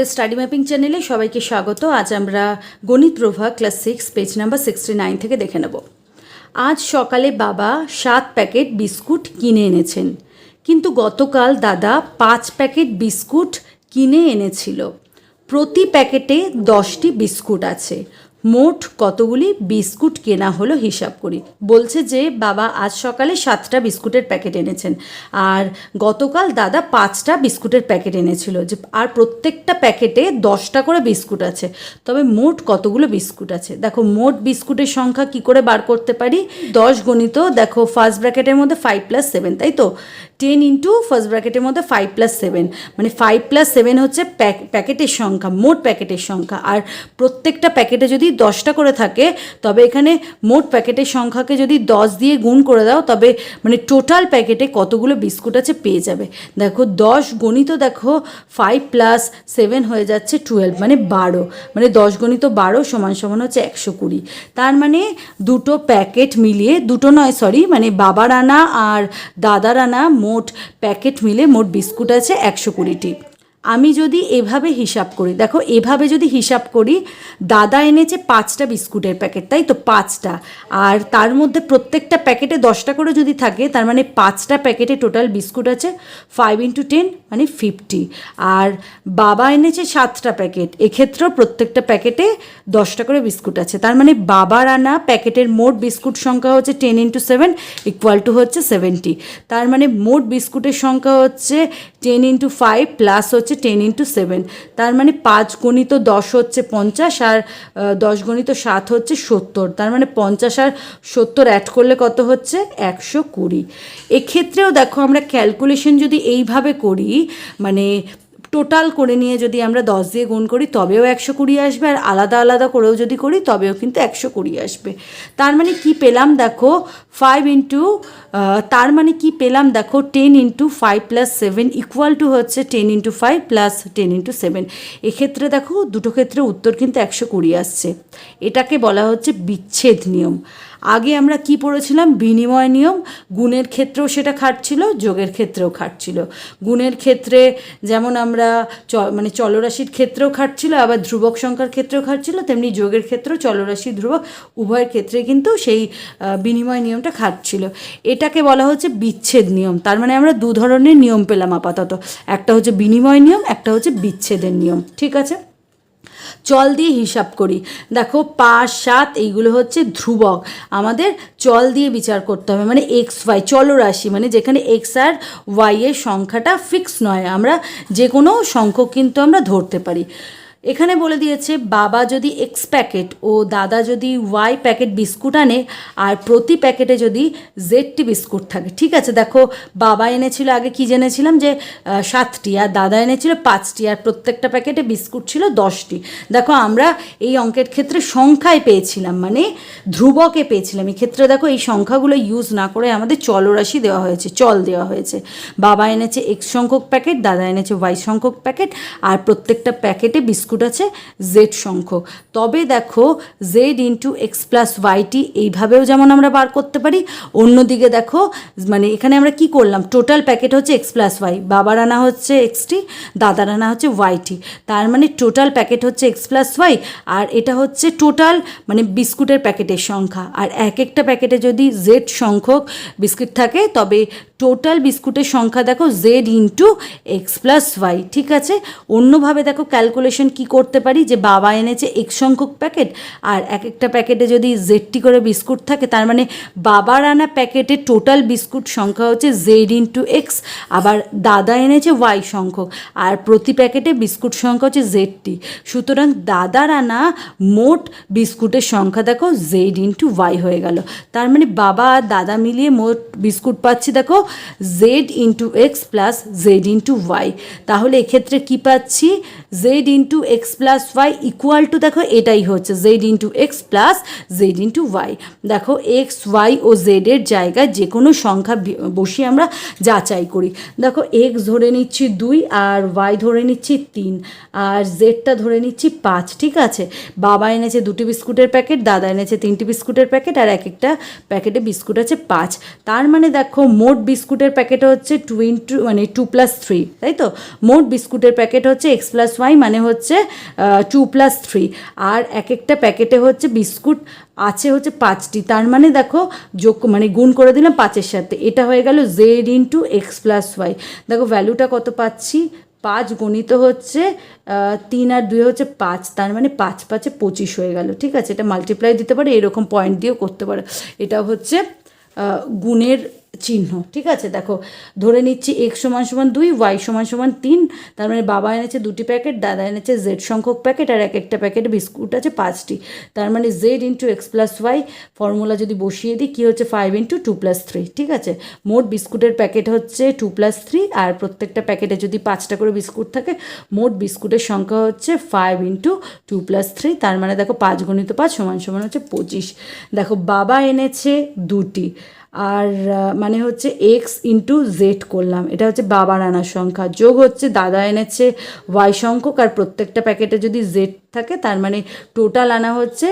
আমাদের study mapping চ্যানেলে সবাইকে স্বাগত। আজ আমরা Ganit Prabha class six, page number sixty nine থেকে দেখে নেব। আজ সকালে বাবা সাত প্যাকেট বিস্কুট কিনে এনেছেন। কিন্তু গতকাল দাদা পাঁচ প্যাকেট বিস্কুট কিনে এনেছিল। প্রতি প্যাকেটে দশটি বিস্কুট আছে। মোট কতগুলি বিস্কুট কেনা হলো হিসাব করি। বলছে যে, বাবা আজ সকালে সাতটা বিস্কুটের প্যাকেট এনেছেন। আর গতকাল দাদা পাঁচটা বিস্কুটের প্যাকেট এনেছিল। যে, আর প্রত্যেকটা প্যাকেটে দশটা করে বিস্কুট আছে। তবে মোট কতগুলো বিস্কুট আছে? দেখো, মোট বিস্কুটের সংখ্যা কি করে বার করতে পারি? দশ গণিত, দেখো ফার্স্ট ব্র্যাকেটের মধ্যে ফাইভ প্লাস সেভেন তাই তো? টেন ইন্টু ফার্স্ট ব্র্যাকেটের মধ্যে ফাইভ প্লাস সেভেন মানে ফাইভ প্লাস সেভেন হচ্ছে প্যাক- প্যাকেটের সংখ্যা, মোট প্যাকেটের সংখ্যা। আর প্রত্যেকটা প্যাকেটে যদি দশটা করে থাকে, তবে এখানে মোট প্যাকেটের সংখ্যাকে যদি দশ দিয়ে গুণ করে দাও, তবে মানে টোটাল প্যাকেটে কতগুলো বিস্কুট আছে পেয়ে যাবে। দেখো, দশ গণিত দেখো ফাইভ প্লাস সেভেন হয়ে যাচ্ছে টুয়েলভ মানে বারো। মানে দশ গণিত বারো সমান সমান হচ্ছে একশো কুড়ি। তার মানে দুটো প্যাকেট মিলিয়ে, দুটো নয় সরি মানে বাবার আনা আর দাদার আনা মোট প্যাকেট মিলে মোট বিস্কুট আছে একশো কুড়িটি। আমি যদি এভাবে হিসাব করি, দেখো এভাবে যদি হিসাব করি, দাদা এনেছে পাঁচটা বিস্কুটের প্যাকেট, তাই তো? পাঁচটা। আর তার মধ্যে প্রত্যেকটা প্যাকেটে দশটা করে যদি থাকে, তার মানে পাঁচটা প্যাকেটে টোটাল বিস্কুট আছে ফাইভ ইন্টু টেন মানে ফিফটি আর বাবা এনেছে সাতটা প্যাকেট, এক্ষেত্রেও প্রত্যেকটা প্যাকেটে দশটা করে বিস্কুট আছে। তার মানে বাবার আনা প্যাকেটের মোট বিস্কুট সংখ্যা হচ্ছে ten into seven equal to হচ্ছে সেভেন্টি তার মানে মোট বিস্কুটের সংখ্যা হচ্ছে টেন ইন্টু ফাইভ প্লাস হচ্ছে টেন ইন্টু সেভেন তার মানে পাঁচ গণিত দশ হচ্ছে পঞ্চাশ আর দশ গণিত সাত হচ্ছে সত্তর। তার মানে পঞ্চাশ আর সত্তর অ্যাড করলে কত হচ্ছে? একশো কুড়ি। এক্ষেত্রেও দেখো আমরা ক্যালকুলেশন যদি এইভাবে করি মানে টোটাল করে নিয়ে যদি আমরা দশ দিয়ে গুণ করি, তবেও একশো কুড়ি আসবে আর আলাদা আলাদা করেও যদি করি, তবেও কিন্তু একশো কুড়ি আসবে। তার মানে কি পেলাম? দেখো ফাইভ ইন্টু তার মানে কি পেলাম? দেখো ten into five plus seven equal to হচ্ছে ten into five plus ten into seven এক্ষেত্রে দেখো, দুটো ক্ষেত্রে উত্তর কিন্তু একশো কুড়ি আসছে। এটাকে বলা হচ্ছে বিচ্ছেদ নিয়ম। আগে আমরা কি পড়েছিলাম? বিনিময় নিয়ম। গুণের ক্ষেত্রেও সেটা খাটছিল, যোগের ক্ষেত্রেও খাটছিল। গুণের ক্ষেত্রে যেমন আমরা চ মানে চলরাশির ক্ষেত্রেও খাটছিল, আবার ধ্রুবক সংখ্যার ক্ষেত্রেও খাটছিল, তেমনি যোগের ক্ষেত্রেও চলরাশি ধ্রুবক, উভয়ের ক্ষেত্রে কিন্তু সেই বিনিময় বিনিময় নিয়মটা খাটছিল। এটাকে বলা হচ্ছে বিচ্ছেদ নিয়ম। তার মানে আমরা দু ধরনের নিয়ম পেলাম আপাতত। একটা হচ্ছে বিনিময় নিয়ম, একটা হচ্ছে বিচ্ছেদের নিয়ম। ঠিক আছে? চল দিয়ে হিসাব করি। দেখো পাঁচ সাত, এইগুলো হচ্ছে ধ্রুবক। আমাদের চল দিয়ে বিচার করতে হবে। মানে এক্স ওয়াই চলরাশি মানে যেখানে এক্স আর ওয়াই এর সংখ্যাটা ফিক্স নয়। আমরা যে কোনো সংখ্যক কিন্তু আমরা ধরতে পারি। এখানে বলে দিয়েছে, বাবা যদি এক্স প্যাকেট ও দাদা যদি ওয়াই প্যাকেট বিস্কুট আনে, আর প্রতি প্যাকেটে যদি জেডটি বিস্কুট থাকে। ঠিক আছে, দেখো, বাবা এনেছিল, আগে কি জেনেছিলাম যে সাতটি, আর দাদা এনেছিল পাঁচটি, আর প্রত্যেকটা প্যাকেটে বিস্কুট ছিল দশটি। দেখো, আমরা এই অঙ্কের ক্ষেত্রে সংখ্যায় পেয়েছিলাম মানে ধ্রুবকে পেয়েছিলাম। এই ক্ষেত্রে দেখো, এই সংখ্যাগুলো ইউজ না করে আমাদের চলরাশি দেওয়া হয়েছে, চল দেওয়া হয়েছে। বাবা এনেছে এক্স সংখ্যক প্যাকেট দাদা এনেছে ওয়াই সংখ্যক প্যাকেট আর প্রত্যেকটা প্যাকেটে বিস্কুট আছে, জেড সংখ্যক তবে দেখো, জেড ইন্টু এক্স প্লাস ওয়াইটি এইভাবেও যেমন আমরা বার করতে পারি, অন্যদিকে দেখো মানে এখানে আমরা কি করলাম টোটাল প্যাকেট হচ্ছে এক্স প্লাস ওয়াই বাবার আনা হচ্ছে এক্সটি দাদার আনা হচ্ছে ওয়াইটি তার মানে টোটাল প্যাকেট হচ্ছে এক্স প্লাস ওয়াই আর এটা হচ্ছে টোটাল মানে বিস্কুটের প্যাকেটের সংখ্যা। আর এক একটা প্যাকেটে যদি জেড সংখ্যক বিস্কুট থাকে, তবে টোটাল বিস্কুটের সংখ্যা দেখো Z into X plus Y ঠিক আছে? অন্যভাবে দেখো ক্যালকুলেশন কি করতে পারি? যে বাবা এনেছে এক্স সংখ্যক প্যাকেট আর এক একটা প্যাকেটে যদি জেডটি করে বিস্কুট থাকে, তার মানে বাবার আনা প্যাকেটে টোটাল বিস্কুট সংখ্যা হচ্ছে জেড ইন্টু এক্স আবার দাদা এনেছে ওয়াই সংখ্যক, আর প্রতি প্যাকেটে বিস্কুট সংখ্যা হচ্ছে জেডটি সুতরাং দাদার আনা মোট বিস্কুটের সংখ্যা দেখো জেড ইন্টু ওয়াই হয়ে গেল। তার মানে বাবা আর দাদা মিলিয়ে মোট বিস্কুট পাচ্ছি দেখো Z into X plus Z into Y তাহলে এক্ষেত্রে কি পাচ্ছি? Z into X plus Y equal to দেখো এটাই হচ্ছে Z into X plus Z into Y দেখো এক্স ওয়াই ও জেডের জায়গায় যে কোনো সংখ্যা বসিয়ে আমরা যাচাই করি। দেখো এক্স ধরে নিচ্ছি দুই আর ওয়াই ধরে নিচ্ছি তিন আর জেডটা ধরে নিচ্ছি পাঁচ, ঠিক আছে? বাবা এনেছে দুটি বিস্কুটের প্যাকেট, দাদা এনেছে তিনটি বিস্কুটের প্যাকেট আর এক একটা প্যাকেটে বিস্কুট আছে পাঁচ। তার মানে দেখো মোট বিস্কুট বিস্কুটের প্যাকেট হচ্ছে টু ইন্টু মানে টু প্লাস থ্রি তাই তো? মোট বিস্কুটের প্যাকেট হচ্ছে এক্স প্লাস ওয়াই মানে হচ্ছে টু প্লাস থ্রি আর এক একটা প্যাকেটে হচ্ছে বিস্কুট আছে হচ্ছে পাঁচটি। তার মানে দেখো, যোগ মানে গুণ করে দিলাম পাঁচের সাথে। এটা হয়ে গেল Z into X plus Y দেখো ভ্যালুটা কত পাচ্ছি? পাঁচ গণিত হচ্ছে তিন আর দুই হচ্ছে পাঁচ। তার মানে পাঁচ পাঁচে পঁচিশ হয়ে গেল। ঠিক আছে? এটা মাল্টিপ্লাই দিতে পারে, এরকম পয়েন্ট দিয়েও করতে পারে। এটা হচ্ছে গুণের চিহ্ন, ঠিক আছে? দেখো, ধরে নিচ্ছি এক্স সমান সমান দুই ওয়াই সমান সমান তিন, তার মানে বাবা এনেছে দুটি প্যাকেট, দাদা এনেছে জেড সংখ্যক প্যাকেট, আর এক একটা প্যাকেট বিস্কুট আছে পাঁচটি। তার মানে Z into X plus Y formula যদি বসিয়ে দিই, কী হচ্ছে? Five into two plus three ঠিক আছে? মোট বিস্কুটের প্যাকেট হচ্ছে টু প্লাস থ্রি আর প্রত্যেকটা প্যাকেটে যদি পাঁচটা করে বিস্কুট থাকে, মোট বিস্কুটের সংখ্যা হচ্ছে five into two plus three তার মানে দেখো পাঁচ গণিত পাঁচ সমান সমান হচ্ছে পঁচিশ। দেখো, বাবা এনেছে দুটি আর মানে হচ্ছে এক্স ইন্টু জেড করলাম। এটা হচ্ছে বাবার আনার সংখ্যা। যোগ হচ্ছে দাদা এনেছে ওয়াই সংখ্যক আর প্রত্যেকটা প্যাকেটে যদি জেড থাকে, তার মানে টোটাল আনা হচ্ছে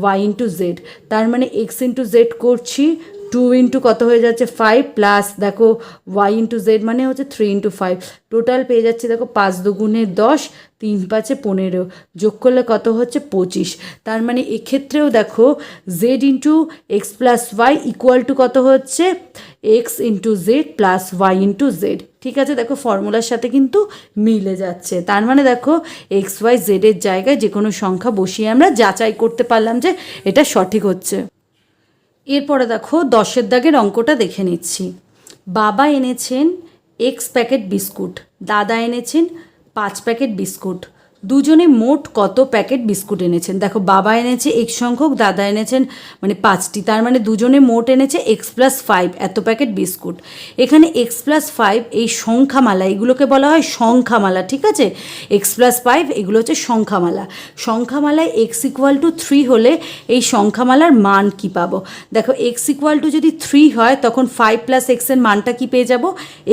ওয়াই ইন্টু জেড তার মানে এক্স ইন্টু জেড করছি টু ইন্টু কত হয়ে যাচ্ছে? ফাইভ প্লাস দেখো ওয়াই ইন্টু জেড মানে হচ্ছে থ্রি ইন্টু ফাইভ টোটাল পেয়ে যাচ্ছে, দেখো পাঁচ দুগুণে দশ, তিন পাঁচে পনেরো। যোগ করলে কত হচ্ছে? পঁচিশ। তার মানে এক্ষেত্রেও দেখো Z into X plus Y equal to কত হচ্ছে? X into Z plus Y into Z ঠিক আছে? দেখো ফর্মুলার সাথে কিন্তু মিলে যাচ্ছে। তার মানে দেখো এক্স ওয়াই জেডের জায়গায় যে কোনো সংখ্যা বসিয়ে আমরা যাচাই করতে পারলাম যে এটা সঠিক হচ্ছে। এরপরে দেখো দশের দাগের অঙ্কটা দেখে নিচ্ছি। বাবা এনেছেন এক্স প্যাকেট বিস্কুট দাদা এনেছেন পাঁচ প্যাকেট বিস্কুট দুজনে মোট কত প্যাকেট বিস্কুট এনেছেন? দেখো, বাবা এনেছে এক সংখ্যক, দাদা এনেছেন মানে পাঁচটি। তার মানে দুজনে মোট এনেছে এক্স প্লাস ফাইভ এত প্যাকেট বিস্কুট। এখানে এক্স প্লাস ফাইভ এই সংখ্যামালা, এগুলোকে বলা হয় সংখ্যামালা, ঠিক আছে? এক্স প্লাস ফাইভ এগুলো হচ্ছে সংখ্যামালা। সংখ্যামালায় এক্স ইকুয়াল টু থ্রি হলে এই সংখ্যামালার মান কি পাবো? দেখো এক্স ইকুয়াল টু যদি থ্রি হয়, তখন ফাইভ প্লাস এক্সের মানটা কি পেয়ে যাব?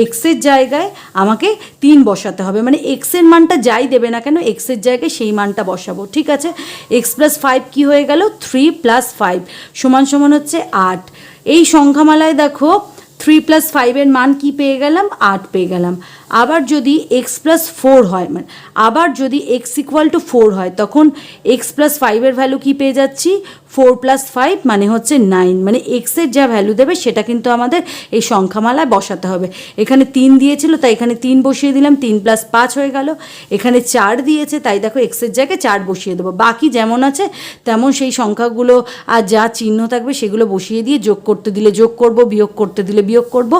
এক্সের জায়গায় আমাকে তিন বসাতে হবে। মানে এক্সের মানটা যাই দেবে না কেন এক্সের জায়গায় সেই মানটা বসাবো, ঠিক আছে? এক্স প্লাস ফাইভ কী হয়ে গেল? থ্রি প্লাস ফাইভ সমান সমান হচ্ছে আট। এই সংখ্যামালায় দেখো থ্রি প্লাস ফাইভের মান কি পেয়ে গেলাম? আট পেয়ে গেলাম। আবার যদি এক্স প্লাস ফোর হয় মানে আবার যদি এক্স ইকুয়াল টু ফোর হয়, তখন এক্স প্লাস ফাইভের ভ্যালু কি পেয়ে যাচ্ছি? ফোর প্লাস ফাইভ মানে হচ্ছে নাইন মানে এক্সের যা ভ্যালু দেবে সেটা কিন্তু আমাদের এই সংখ্যামালায় বসাতে হবে। এখানে তিন দিয়েছিল, তাই এখানে তিন বসিয়ে দিলাম, তিন প্লাস পাঁচ হয়ে গেল। এখানে চার দিয়েছে, তাই দেখো এক্সের জায়গায় চার বসিয়ে দেবো। বাকি যেমন আছে, তেমন সেই সংখ্যাগুলো আর যা চিহ্ন থাকবে সেগুলো বসিয়ে দিয়ে যোগ করতে দিলে যোগ করব, বিয়োগ করতে দিলে বিয়োগ করব,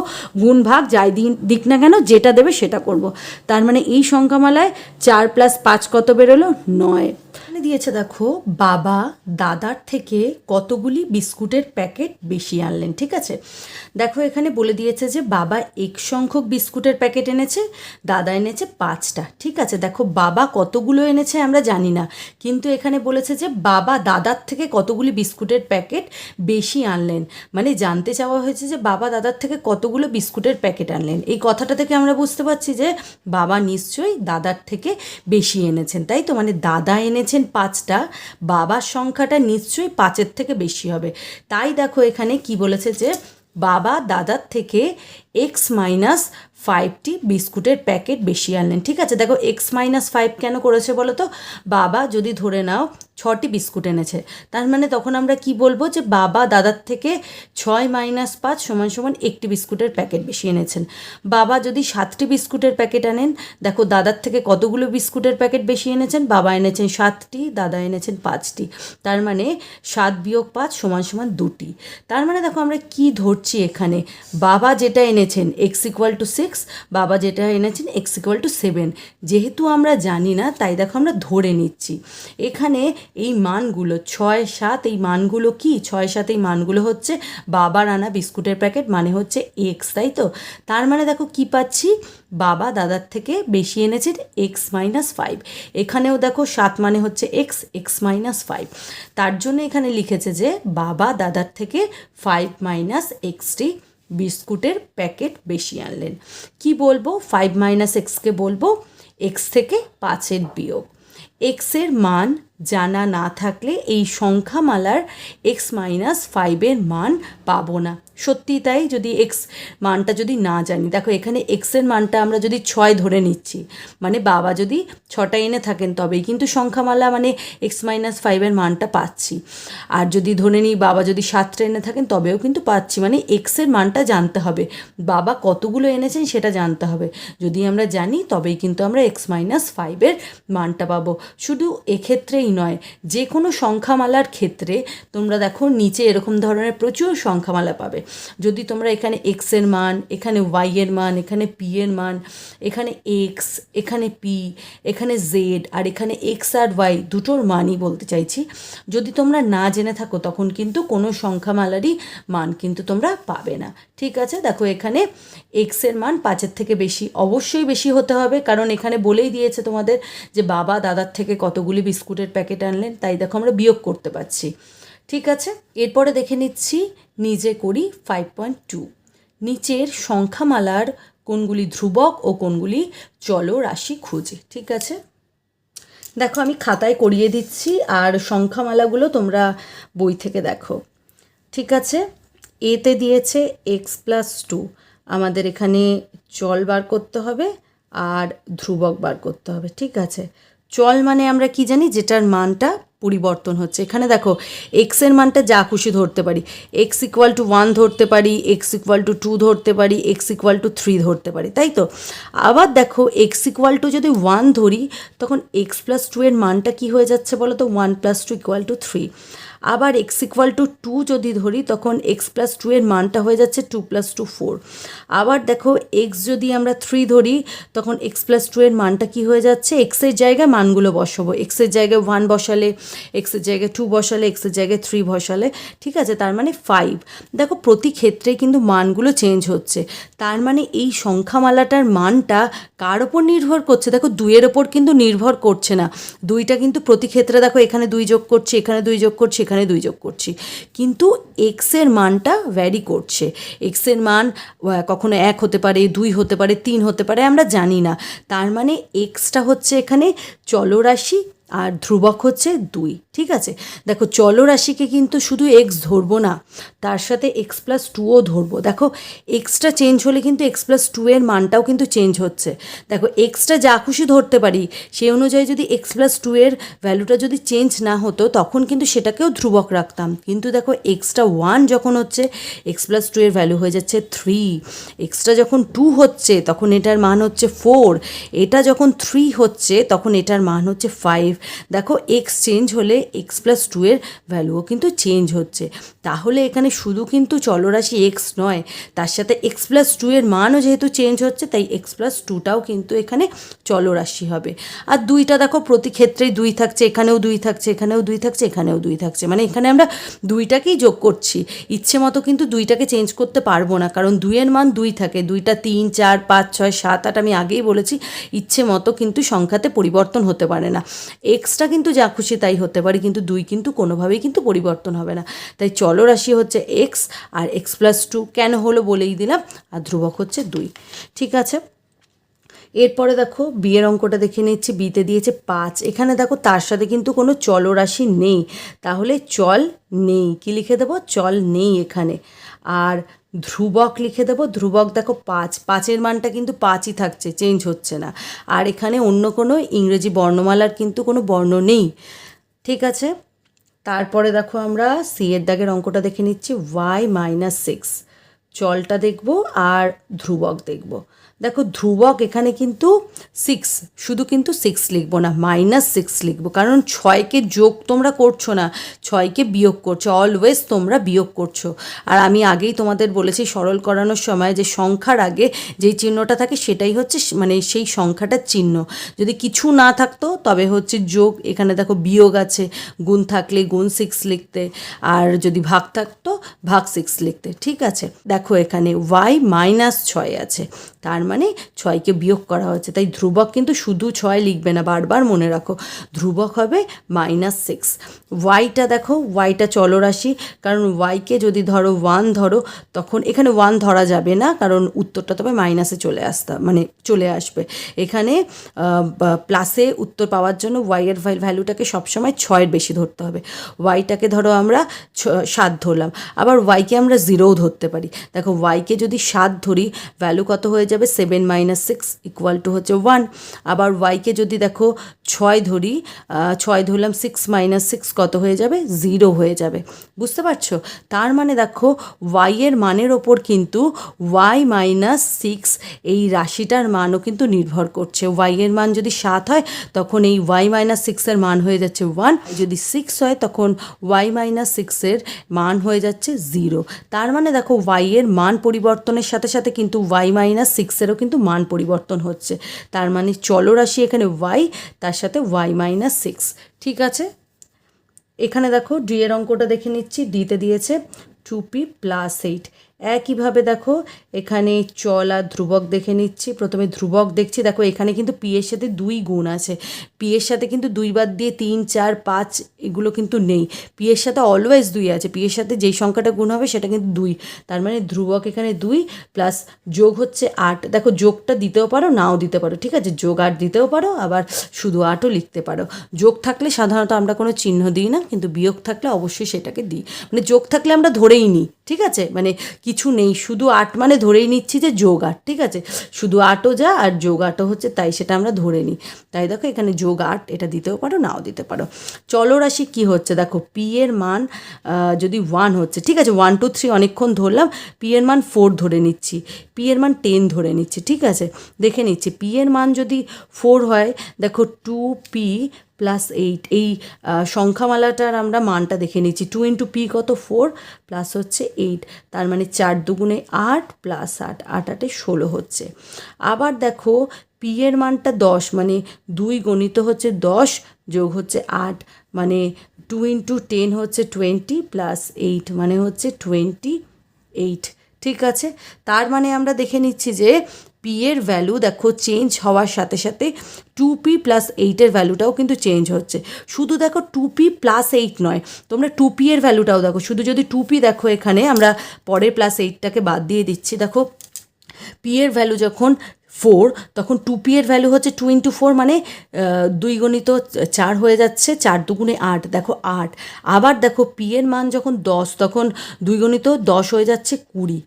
গুণ ভাগ যাই দিন দিক না কেন, যেটা দেবে সেটা করব। তার মানে এই সংখ্যামালায় চার প্লাস পাঁচ কত বেরোলো? নয়। এখানে দিয়েছে, দেখো, বাবা দাদার থেকে কতগুলি বিস্কুটের প্যাকেট বেশি আনলেন, ঠিক আছে? দেখো, এখানে বলে দিয়েছে যে, বাবা এক সংখ্যক বিস্কুটের প্যাকেট এনেছে, দাদা এনেছে পাঁচটা, ঠিক আছে? দেখো, বাবা কতগুলো এনেছে আমরা জানি না, কিন্তু এখানে বলেছে যে, বাবা দাদার থেকে কতগুলি বিস্কুটের প্যাকেট বেশি আনলেন। মানে জানতে চাওয়া হয়েছে যে, বাবা দাদার থেকে কতগুলো বিস্কুটের প্যাকেট আনলেন। এই কথাটা থেকে আমরা বুঝতে পারছি যে, বাবা নিশ্চয়ই দাদার থেকে বেশি এনেছেন, তাই তো? মানে দাদা এনেছেন পাঁচটা, বাবার সংখ্যাটা নিশ্চয়ই পাঁচের থেকে বেশি হবে। তাই দেখো এখানে কি বলেছে যে, বাবা দাদার থেকে এক্স মাইনাস ফাইভটি বিস্কুটের প্যাকেট বেশি আনলেন। ঠিক আছে, দেখো এক্স মাইনাস ফাইভ কেন করেছে বলো তো? বাবা যদি ধরে নাও ছটি বিস্কুট এনেছে, তার মানে তখন আমরা কি বলব যে বাবা দাদার থেকে ছয় মাইনাস পাঁচ সমান সমান একটি বিস্কুটের প্যাকেট বেশি এনেছেন। বাবা যদি সাতটি বিস্কুটের প্যাকেট আনেন, দেখো দাদার থেকে কতগুলো বিস্কুটের প্যাকেট বেশি এনেছেন? বাবা এনেছেন সাতটি, দাদা এনেছেন পাঁচটি, তার মানে সাত বিয়োগ পাঁচ সমান সমান দুটি। তার মানে দেখো আমরা কি ধরছি এখানে? বাবা যেটা এনেছেন এক্স ইকুয়াল টু সিক্স বাবা যেটা এনেছেন এক্স ইকুয়াল টু সেভেন যেহেতু আমরা জানি না, তাই দেখো আমরা ধরে নিচ্ছি। এখানে এই মানগুলো, ছয় সাত, এই মানগুলো কি? ছয় সাত, এই মানগুলো হচ্ছে বাবার আনা বিস্কুটের প্যাকেট মানে হচ্ছে এক্স তাই তো? তার মানে দেখো কি পাচ্ছি? বাবা দাদার থেকে বেশি এনেছেন এক্স মাইনাস ফাইভ এখানেও দেখো সাত মানে হচ্ছে এক্স এক্স মাইনাস ফাইভ তার জন্য এখানে লিখেছে যে, বাবা দাদার থেকে ফাইভ মাইনাস এক্সটি বিস্কুটের প্যাকেট বেশি আনলেন। কি বলব? ফাইভ মাইনাস এক্সকে বলব? এক্স থেকে পাঁচের বিয়োগ। এক্সের মান জানা না থাকলে এই সংখ্যামালার এক্স মাইনাস ফাইভের মান পাবো না। সত্যি তাই? যদি এক্স মানটা যদি না জানি, দেখো এখানে এক্সের মানটা আমরা যদি ছয় ধরে নিচ্ছি মানে বাবা যদি ছটা এনে থাকেন তবেই কিন্তু সংখ্যামালা মানে এক্স মাইনাস ফাইভের মানটা পাচ্ছি। আর যদি ধরে নিই বাবা যদি সাতটা এনে থাকেন তবেও কিন্তু পাচ্ছি মানে এক্সের মানটা জানতে হবে। বাবা কতগুলো এনেছেন সেটা জানতে হবে। যদি আমরা জানি তবেই কিন্তু আমরা এক্স মাইনাস ফাইভের মানটা পাবো। শুধু এক্ষেত্রেই নয় যে কোনো সংখ্যামালার ক্ষেত্রে তোমরা দেখো নিচে এরকম ধরনের প্রচুর সংখ্যামালা পাবে। যদি তোমরা এখানে এক্সের মান, এখানে ওয়াই এর মান, এখানে পি এর মান, এখানে এক্স এখানে পি এখানে জেড আর এখানে এক্স আর ওয়াই দুটোর মানই বলতে চাইছি। যদি তোমরা না জেনে থাকো তখন কিন্তু কোনো সংখ্যামালারই মান কিন্তু তোমরা পাবে না। ঠিক আছে? দেখো এখানে এক্সের মান পাঁচের থেকে বেশি, অবশ্যই বেশি হতে হবে। কারণ এখানে বলেই দিয়েছে তোমাদের যে বাবা দাদার থেকে কতগুলি বিস্কুটের প্যাকেট আনলেন, তাই দেখো আমরা বিয়োগ করতে পারছি। ঠিক আছে? এরপরে দেখে নিচ্ছি, নিজে করি ফাইভ পয়েন্ট টু নিচের সংখ্যামালার কোনগুলি ধ্রুবক ও কোনগুলি চল রাশি খুঁজে, ঠিক আছে? দেখো, আমি খাতায় করিয়ে দিচ্ছি, আর সংখ্যামালাগুলো তোমরা বই থেকে দেখো। ঠিক আছে? এতে দিয়েছে এক্স প্লাস টু আমাদের এখানে চল বার করতে হবে, আর ধ্রুবক বার করতে হবে, ঠিক আছে? চল মানে আমরা কি জানি? যেটার মানটা পরিবর্তন হচ্ছে। এখানে দেখো এক্সের মানটা যা খুশি ধরতে পারি। এক্স ইকুয়াল টু ওয়ান ধরতে পারি এক্স ইকুয়াল টু টু ধরতে পারি এক্স ইকুয়াল টু থ্রি ধরতে পারি, তাই তো? আবার দেখো এক্স ইকুয়াল টু যদি ওয়ান ধরি, তখন এক্স প্লাস টু এর মানটা কি হয়ে যাচ্ছে বলো তো? One plus two equal to three আবার এক্স ইকুয়াল টু টু যদি ধরি, তখন এক্স প্লাস টু এর মানটা হয়ে যাচ্ছে টু প্লাস টু ফোর আবার দেখো এক্স যদি আমরা থ্রি ধরি, তখন এক্স প্লাস টু এর মানটা কি হয়ে যাচ্ছে? এক্সের জায়গায় মানগুলো বসাবো। এক্সের জায়গায় ওয়ান বসালে এক্সের জায়গায় টু বসালে এক্সের জায়গায় থ্রি বসালে, ঠিক আছে? তার মানে ফাইভ দেখো, প্রতি ক্ষেত্রে কিন্তু মানগুলো চেঞ্জ হচ্ছে। তার মানে এই সংখ্যামালাটার মানটা কার ওপর নির্ভর করছে? দেখো, দুইয়ের ওপর কিন্তু নির্ভর করছে না। দুইটা কিন্তু প্রতি ক্ষেত্রে দেখো, এখানে দুই যোগ করছি, এখানে দুই যোগ করছি, এখানে দুই যোগ করছি। কিন্তু এক্সের মানটা ভ্যারি করছে। এক্সের মান কখনো এক হতে পারে, দুই হতে পারে, তিন হতে পারে, আমরা জানি না। তার মানে এক্সটা হচ্ছে এখানে চলরাশি আর ধ্রুবক হচ্ছে দুই। ঠিক আছে? দেখো, চলরাশিকে কিন্তু শুধু এক্স ধরবো না, তার সাথে এক্স প্লাস টুও ধরবো। দেখো এক্সটা চেঞ্জ হলে কিন্তু এক্স প্লাস টু এর মানটাও কিন্তু চেঞ্জ হচ্ছে। দেখো এক্সটা যা খুশি ধরতে পারি, সেই অনুযায়ী যদি এক্স প্লাস টু এর ভ্যালুটা যদি চেঞ্জ না হতো, তখন কিন্তু সেটাকেও ধ্রুবক রাখতাম। কিন্তু দেখো এক্সটা ওয়ান যখন হচ্ছে এক্স প্লাস টু এর ভ্যালু হয়ে যাচ্ছে থ্রি এক্সটা যখন টু হচ্ছে, তখন এটার মান হচ্ছে ফোর এটা যখন থ্রি হচ্ছে, তখন এটার মান হচ্ছে ফাইভ দেখো এক্স চেঞ্জ হলে এক্স প্লাস টু এর ভ্যালুও কিন্তু চেঞ্জ হচ্ছে। তাহলে এখানে শুধু কিন্তু চলরাশি এক্স নয়, তার সাথে এক্স প্লাস টু এর মানও যেহেতু চেঞ্জ হচ্ছে, তাই এক্স প্লাস টুটাও কিন্তু এখানে চলরাশি হবে। আর দুইটা দেখো, প্রতি ক্ষেত্রেই দুই থাকছে, এখানেও দুই থাকছে, এখানেও দুই থাকছে, এখানেও দুই থাকছে। মানে এখানে আমরা দুইটাকেই যোগ করছি। ইচ্ছে মতো কিন্তু দুইটাকে চেঞ্জ করতে পারব না, কারণ দুইয়ের মান দুই থাকে। দুইটা তিন, চার, পাঁচ, ছয়, সাত, আট, আমি আগেই বলেছি, ইচ্ছে মতো কিন্তু সংখ্যাতে পরিবর্তন হতে পারে না। এক্সটা কিন্তু যা খুশি তাই হতে পারে, কিন্তু দুই কিন্তু কোনোভাবেই কিন্তু পরিবর্তন হবে না। তাই চলরাশি হচ্ছে এক্স আর এক্স প্লাস টু কেন হলো বলেই দিলাম, আর ধ্রুবক হচ্ছে দুই। ঠিক আছে? এরপরে দেখো বিয়ের অঙ্কটা দেখে নিচ্ছি বিতে দিয়েছে পাঁচ। এখানে দেখো, তার সাথে কিন্তু কোনো চলরাশি নেই। তাহলে চল নেই, কি লিখে দেবো? চল নেই এখানে। আর ধ্রুবক লিখে দেবো, ধ্রুবক দেখো পাঁচ। পাঁচের মানটা কিন্তু পাঁচই থাকছে চেঞ্জ হচ্ছে না। আর এখানে অন্য কোনো ইংরেজি বর্ণমালার কিন্তু কোনো বর্ণ নেই। ঠিক আছে? তারপরে দেখো আমরা সি এর দাগের অঙ্কটা দেখে নিচ্ছি ওয়াই মাইনাস সিক্স চলটা দেখব আর ধ্রুবক দেখব। দেখো ধ্রুবক এখানে কিন্তু সিক্স শুধু কিন্তু সিক্স লিখব না মাইনাস সিক্স লিখব, কারণ ছয়কে যোগ তোমরা করছ না, ছয়কে বিয়োগ করছ অলওয়েজ তোমরা বিয়োগ করছ। আর আমি আগেই তোমাদের বলেছি সরল করানোর সময় যে সংখ্যার আগে যেই চিহ্নটা থাকে সেটাই হচ্ছে মানে সেই সংখ্যাটার চিহ্ন। যদি কিছু না থাকতো, তবে হচ্ছে যোগ, এখানে দেখো বিয়োগ আছে, গুণ থাকলে গুণ সিক্স লিখতে, আর যদি ভাগ থাকতো, ভাগ সিক্স লিখতে, ঠিক আছে? দেখো এখানে ওয়াই মাইনাস ছয় আছে, তার মানে ছয়কে বিয়োগ করা হচ্ছে তাই ধ্রুবক কিন্তু শুধু ছয় লিখবে না, বারবার মনে রাখো। ধ্রুবক হবে মাইনাস সিক্স ওয়াইটা দেখো ওয়াইটা চলরাশি। কারণ ওয়াইকে যদি ধরো ওয়ান ধরো, তখন এখানে ওয়ান ধরা যাবে না, কারণ উত্তরটা তবে মাইনাসে চলে আসতে মানে চলে আসবে। এখানে প্লাসে উত্তর পাওয়ার জন্য ওয়াইয়ের ভ্যালুটাকে সবসময় ছয়ের বেশি ধরতে হবে। ওয়াইটাকে ধরো আমরা সাত ধরলাম। আবার ওয়াইকে আমরা জিরোও ধরতে পারি। দেখো ওয়াইকে যদি সাত ধরি, ভ্যালু কত হয়ে যাবে? Seven minus six equal to হচ্ছে ওয়ান আবার ওয়াইকে যদি দেখো ছয় ধরি ছয় ধরলাম সিক্স মাইনাস সিক্স কত হয়ে যাবে? জিরো হয়ে যাবে। বুঝতে পারছ? তার মানে দেখো ওয়াইয়ের মানের ওপর কিন্তু ওয়াই মাইনাস সিক্স এই রাশিটার মানও কিন্তু নির্ভর করছে। ওয়াইয়ের মান যদি সাত হয়, তখন এই ওয়াই মাইনাস সিক্সের মান হয়ে যাচ্ছে ওয়ান যদি সিক্স হয়, তখন ওয়াই মাইনাস সিক্সের মান হয়ে যাচ্ছে জিরো তার মানে দেখো ওয়াইয়ের মান পরিবর্তনের সাথে সাথে কিন্তু ওয়াই মাইনাস সিক্সেরও কিন্তু মান পরিবর্তন হচ্ছে। তার মানে চলরাশি এখানে ওয়াই তার সাথে ওয়াই মাইনাস সিক্স ঠিক আছে? এখানে দেখো ডি এর অঙ্কটা দেখে নিচ্ছি। ডিতে দিয়েছে টু পি প্লাস এইট একইভাবে দেখো, এখানে চল আর ধ্রুবক দেখে নিচ্ছি। প্রথমে ধ্রুবক দেখছি, দেখো এখানে কিন্তু পি এর সাথে দুই গুণ আছে। পি এর সাথে কিন্তু দুই বাদ দিয়ে তিন, চার, পাঁচ এগুলো কিন্তু নেই। পি এর সাথে অলওয়েজ দুই আছে। পি এর সাথে যেই সংখ্যাটা গুণ হবে সেটা কিন্তু দুই। তার মানে ধ্রুবক এখানে দুই প্লাস যোগ হচ্ছে আট। দেখো যোগটা দিতেও পারো, নাও দিতে পারো, ঠিক আছে? যোগ আট দিতেও পারো, আবার শুধু আটও লিখতে পারো। যোগ থাকলে সাধারণত আমরা কোনো চিহ্ন দিই না, কিন্তু বিয়োগ থাকলে অবশ্যই সেটাকে দিই। মানে যোগ থাকলে আমরা ধরেই নিই, ঠিক আছে? মানে কিছু নেই, শুধু আট মানে ধরেই নিচ্ছি যে যোগ আট, ঠিক আছে? শুধু আটও যা আর যোগ আটও হচ্ছে, তাই সেটা আমরা ধরে নিই। তাই দেখো, এখানে যোগ আট, এটা দিতেও পারো, নাও দিতে পারো। চলরাশি কি হচ্ছে? দেখো পি এর মান যদি ওয়ান হচ্ছে, ঠিক আছে? ওয়ান টু থ্রি অনেকক্ষণ ধরলাম পি এর মান ফোর ধরে নিচ্ছি পি এর মান টেন ধরে নিচ্ছি, ঠিক আছে? দেখে নিচ্ছি পি এর মান যদি ফোর হয়, দেখো টু পি প্লাস এইট এই সংখ্যামালাটার আমরা মানটা দেখে নিচ্ছি টু ইন্টু পি কত? ফোর প্লাস হচ্ছে এইট তার মানে চার দুগুণে আট প্লাস আট আট আটে ষোলো হচ্ছে। আবার দেখো পি এর মানটা দশ মানে দুই গণিত হচ্ছে দশ যোগ হচ্ছে আট মানে টু ইন্টু টেন হচ্ছে টোয়েন্টি প্লাস এইট মানে হচ্ছে টোয়েন্টি এইট ঠিক আছে? তার মানে আমরা দেখে নিচ্ছি যে পি এর ভ্যালু দেখো চেঞ্জ হওয়ার সাথে সাথে টু পি প্লাস এইটের ভ্যালুটাও কিন্তু চেঞ্জ হচ্ছে। শুধু দেখো টু পি প্লাস এইট নয়, তোমরা টু পি এর ভ্যালুটাও দেখো। শুধু যদি টু পি দেখো এখানে, আমরা পরের প্লাস এইটটাকে বাদ দিয়ে দিচ্ছি। দেখো পি এর ভ্যালু যখন ফোর তখন টু পি এর ভ্যালু হচ্ছে টু ইন্টু ফোর মানে দুই গণিত চার হয়ে যাচ্ছে, চার দুগুণে আট, দেখো আট। আবার দেখো পি এর মান যখন দশ, তখন দুই গণিত দশ হয়ে যাচ্ছে কুড়ি।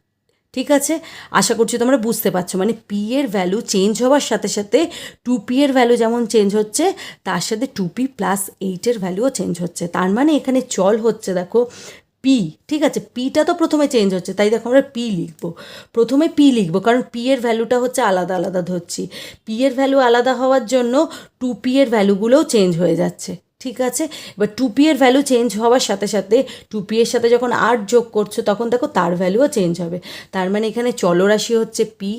ঠিক আছে? আশা করছি তোমরা বুঝতে পারছ। মানে পি এর ভ্যালু চেঞ্জ হওয়ার সাথে সাথে টু পি এর ভ্যালু যেমন চেঞ্জ হচ্ছে, তার সাথে টু পি প্লাস এইটের ভ্যালুও চেঞ্জ হচ্ছে। তার মানে এখানে চল হচ্ছে, দেখো পি ঠিক আছে? পিটা তো প্রথমে চেঞ্জ হচ্ছে, তাই দেখো আমরা পি লিখব। প্রথমে পি লিখব, কারণ পি এর ভ্যালুটা হচ্ছে আলাদা আলাদা ধরছি। পি এর ভ্যালু আলাদা হওয়ার জন্য টু পি এর ভ্যালুগুলোও চেঞ্জ হয়ে যাচ্ছে। ঠিক আছে? এবার টু পি এর ভ্যালু চেঞ্জ হওয়ার সাথে সাথে টু পি এর সাথে যখন আট যোগ করছ, তখন দেখো তার ভ্যালুও চেঞ্জ হবে। তার মানে এখানে চলরাশি হচ্ছে পি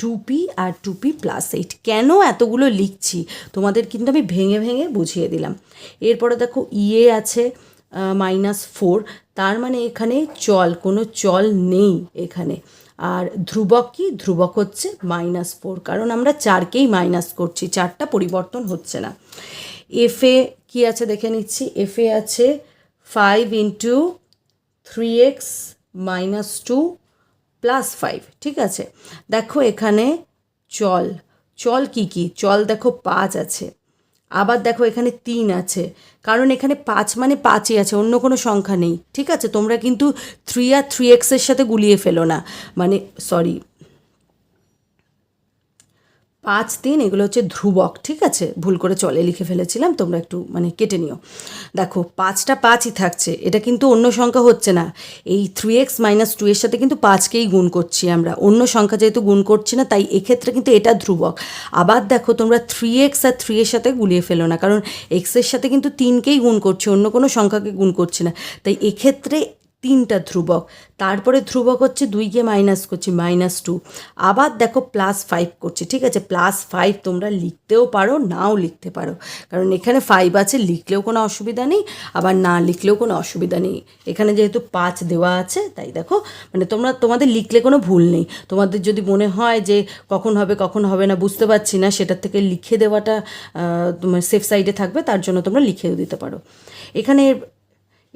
টু পি আর টু পি প্লাস এইট কেন এতগুলো লিখছি? তোমাদের কিন্তু আমি ভেঙে ভেঙে বুঝিয়ে দিলাম। এরপরে দেখো ইয়ে আছে মাইনাস ফোর তার মানে এখানে চল, কোনো চল নেই এখানে। আর ধ্রুবক কি? ধ্রুবক হচ্ছে মাইনাস ফোর কারণ আমরা চারকেই মাইনাস করছি, চারটা পরিবর্তন হচ্ছে না। এফে কি আছে দেখে নিচ্ছি? এফে আছে five into three X minus two plus five ঠিক আছে? দেখো এখানে চল। চল কি কি? চল দেখো পাঁচ আছে। আবার দেখো এখানে তিন আছে। কারণ এখানে পাঁচ মানে পাঁচই আছে, অন্য কোনো সংখ্যা নেই, ঠিক আছে? তোমরা কিন্তু থ্রি আর থ্রি এক্সের সাথে গুলিয়ে ফেলো না। মানে সরি পাঁচ তিন এগুলো হচ্ছে ধ্রুবক, ঠিক আছে? ভুল করে চলে লিখে ফেলেছিলাম, তোমরা একটু মানে কেটে নিও। দেখো, পাঁচটা পাঁচই থাকছে, এটা কিন্তু অন্য সংখ্যা হচ্ছে না। এই থ্রি এক্স মাইনাস টু এর সাথে কিন্তু পাঁচকেই গুণ করছি আমরা। অন্য সংখ্যা যেহেতু গুণ করছি না, তাই এক্ষেত্রে কিন্তু এটা ধ্রুবক। আবার দেখো, তোমরা থ্রি এক্স আর থ্রি এর সাথে গুলিয়ে ফেলো না, কারণ এক্সের সাথে কিন্তু তিনকেই গুণ করছি, অন্য কোনো সংখ্যাকে গুণ করছি না। তাই এক্ষেত্রে তিনটা ধ্রুবক। তারপরে ধ্রুবক হচ্ছে দুই গিয়ে মাইনাস করছি মাইনাস টু আবার দেখো প্লাস ফাইভ করছি, ঠিক আছে? প্লাস ফাইভ তোমরা লিখতেও পারো, নাও লিখতে পারো। কারণ এখানে ফাইভ আছে, লিখলেও কোনো অসুবিধা নেই, আবার না লিখলেও কোনো অসুবিধা নেই। এখানে যেহেতু পাঁচ দেওয়া আছে, তাই দেখো মানে তোমরা, তোমাদের লিখলে কোনো ভুল নেই। তোমাদের যদি মনে হয় যে কখন হবে কখন হবে না, বুঝতে পারছি না, সেটার থেকে লিখে দেওয়াটা তোমার সেফ সাইডে থাকবে, তার জন্য তোমরা লিখেও দিতে পারো। এখানে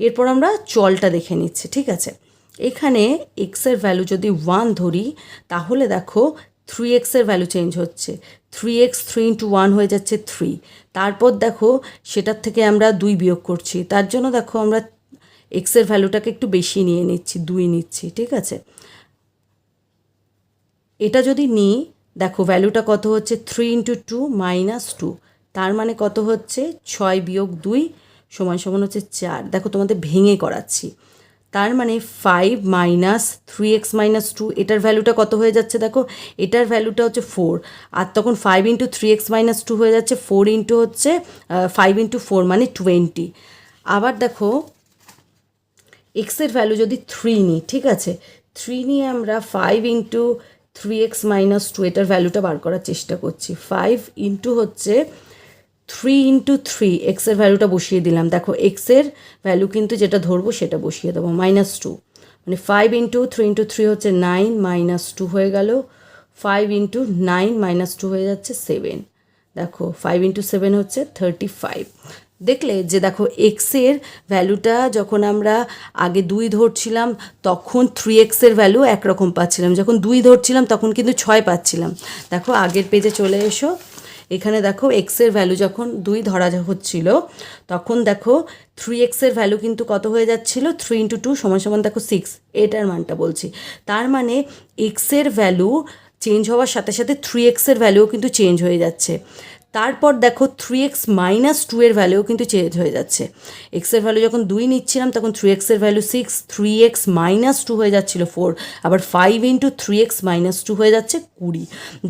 এরপর আমরা চলটা দেখে নিচ্ছি, ঠিক আছে? এখানে এক্সের ভ্যালু যদি ওয়ান ধরি, তাহলে দেখো থ্রি এক্সের ভ্যালু চেঞ্জ হচ্ছে। Three X three into one হয়ে যাচ্ছে থ্রি তারপর দেখো সেটার থেকে আমরা দুই বিয়োগ করছি। তার জন্য দেখো আমরা এক্সের ভ্যালুটাকে একটু বেশি নিয়ে নিচ্ছি, দুই নিচ্ছি, ঠিক আছে? এটা যদি নিই, দেখো ভ্যালুটা কত হচ্ছে? Three into two minus two তার মানে কত হচ্ছে? ছয় বিয়োগ দুই সমান সমান হচ্ছে চার। দেখো তোমাদের ভেঙে করাচ্ছি। তার মানে five minus three X minus two এটার ভ্যালুটা কত হয়ে যাচ্ছে দেখো? এটার ভ্যালুটা হচ্ছে ফোর আর তখন five into three X minus two হয়ে যাচ্ছে ফোর ইন্টু হচ্ছে ফাইভ ইন্টু ফোর মানে টোয়েন্টি আবার দেখো এক্সের ভ্যালু যদি থ্রি নিই, ঠিক আছে? থ্রি নিয়ে আমরা five into three X minus two এটার ভ্যালুটা বার করার চেষ্টা করছি। ফাইভ ইন্টু হচ্ছে থ্রি ইন্টু থ্রি এক্সের ভ্যালুটা বসিয়ে দিলাম। দেখো এক্সের ভ্যালু কিন্তু যেটা ধরবো সেটা বসিয়ে দেবো মাইনাস টু মানে five into three into three হচ্ছে নাইন মাইনাস টু হয়ে গেল। Five into nine minus two হয়ে যাচ্ছে সেভেন দেখো ফাইভ ইন্টু সেভেন হচ্ছে থার্টি ফাইভ দেখলে যে দেখো এক্সের ভ্যালুটা যখন আমরা আগে দুই ধরছিলাম, তখন থ্রি এক্সের ভ্যালু একরকম পাচ্ছিলাম। যখন দুই ধরছিলাম, তখন কিন্তু ছয় পাচ্ছিলাম। দেখো, আগের পেজে চলে এসো। এখানে দেখো এক্সের ভ্যালু যখন দুই ধরা হচ্ছিল, তখন দেখো থ্রি এক্সের ভ্যালু কিন্তু কত হয়ে যাচ্ছিল? থ্রি ইন্টু টু সমান সমান দেখো সিক্স এটার মানটা বলছি। তার মানে এক্সের ভ্যালু চেঞ্জ হওয়ার সাথে সাথে থ্রি এক্সের ভ্যালুও কিন্তু চেঞ্জ হয়ে যাচ্ছে। তারপর দেখো থ্রি এক্স মাইনাস টু এর ভ্যালুও কিন্তু চেঞ্জ হয়ে যাচ্ছে। এক্সের ভ্যালু যখন দুই নিচ্ছিলাম, তখন থ্রি এক্সের value six three X minus two হয়ে যাচ্ছিল ফোর আবার five into three X minus two হয়ে যাচ্ছে কুড়ি।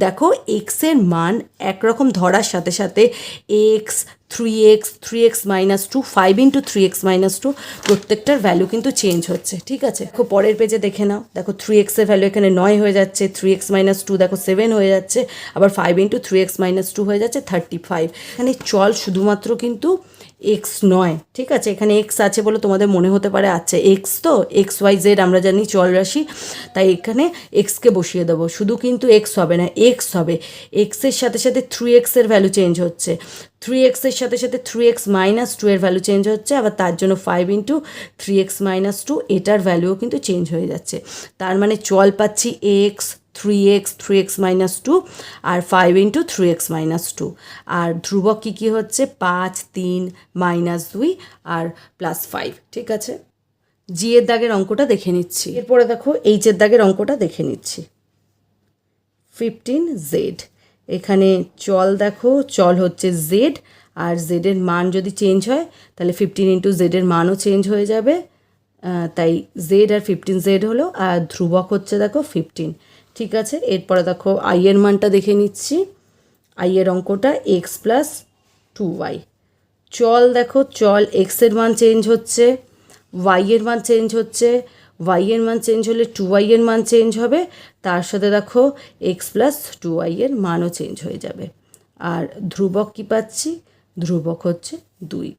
দেখো এক্সের মান একরকম ধরার সাথে সাথে X three X three X minus two five into three X minus two প্রত্যেকটার ভ্যালু কিন্তু চেঞ্জ হচ্ছে, ঠিক আছে? দেখো পরের পেজে দেখে নাও। দেখো থ্রি এক্সের ভ্যালু এখানে নয় হয়ে যাচ্ছে থ্রি এক্স মাইনাস টু দেখো সেভেন হয়ে যাচ্ছে, আবার five into three X minus two হয়ে যাচ্ছে থার্টি ফাইভ এখানে চল শুধুমাত্র কিন্তু এক্স নয়, ঠিক আছে? এখানে এক্স আছে বলে তোমাদের মনে হতে পারে আচ্ছা এক্স তো এক্স ওয়াই জেড আমরা জানি চল রাশি, তাই এখানে এক্সকে বসিয়ে দেবো। শুধু কিন্তু এক্স হবে না এক্স হবে। এক্সের সাথে সাথে থ্রি এক্সের ভ্যালু চেঞ্জ হচ্ছে। থ্রি এক্সের সাথে সাথে থ্রি এক্স মাইনাস টু এর ভ্যালু চেঞ্জ হচ্ছে, আবার তার জন্য five into three X minus two এটার ভ্যালুও কিন্তু চেঞ্জ হয়ে যাচ্ছে। তার মানে চল পাচ্ছি X three X three X minus two আর five into three X minus two আর ধ্রুবক কী কী হচ্ছে? পাঁচ, তিন মাইনাস দুই আর প্লাস ফাইভ ঠিক আছে? জি এর দাগের অঙ্কটা দেখে নিচ্ছি। এরপরে দেখো এইচের দাগের অঙ্কটা দেখে নিচ্ছি। ফিফটিন জেড এখানে চল দেখো, চল হচ্ছে জেড আর জেডের মান যদি চেঞ্জ হয়, তাহলে ফিফটিন ইন্টু জেডের মানও চেঞ্জ হয়ে যাবে। তাই জেড আর ফিফটিন জেড হলো, আর ধ্রুবক হচ্ছে দেখো ফিফটিন ঠিক আছে, এরপরে দেখো আই এর মানটা দেখে নিচ্ছি। আই এর অঙ্কটা এক্স প্লাস টু ওয়াই চল দেখো, চল এক্সের মান চেঞ্জ হচ্ছে ওয়াই এর মান চেঞ্জ হচ্ছে ওয়াই এর মান চেঞ্জ হলে টু ওয়াই এর মান চেঞ্জ হবে, তার সাথে দেখো এক্স প্লাস টু ওয়াই এর মানও চেঞ্জ হয়ে যাবে। আর ধ্রুবক কী পাচ্ছি? ধ্রুবক হচ্ছে দুই।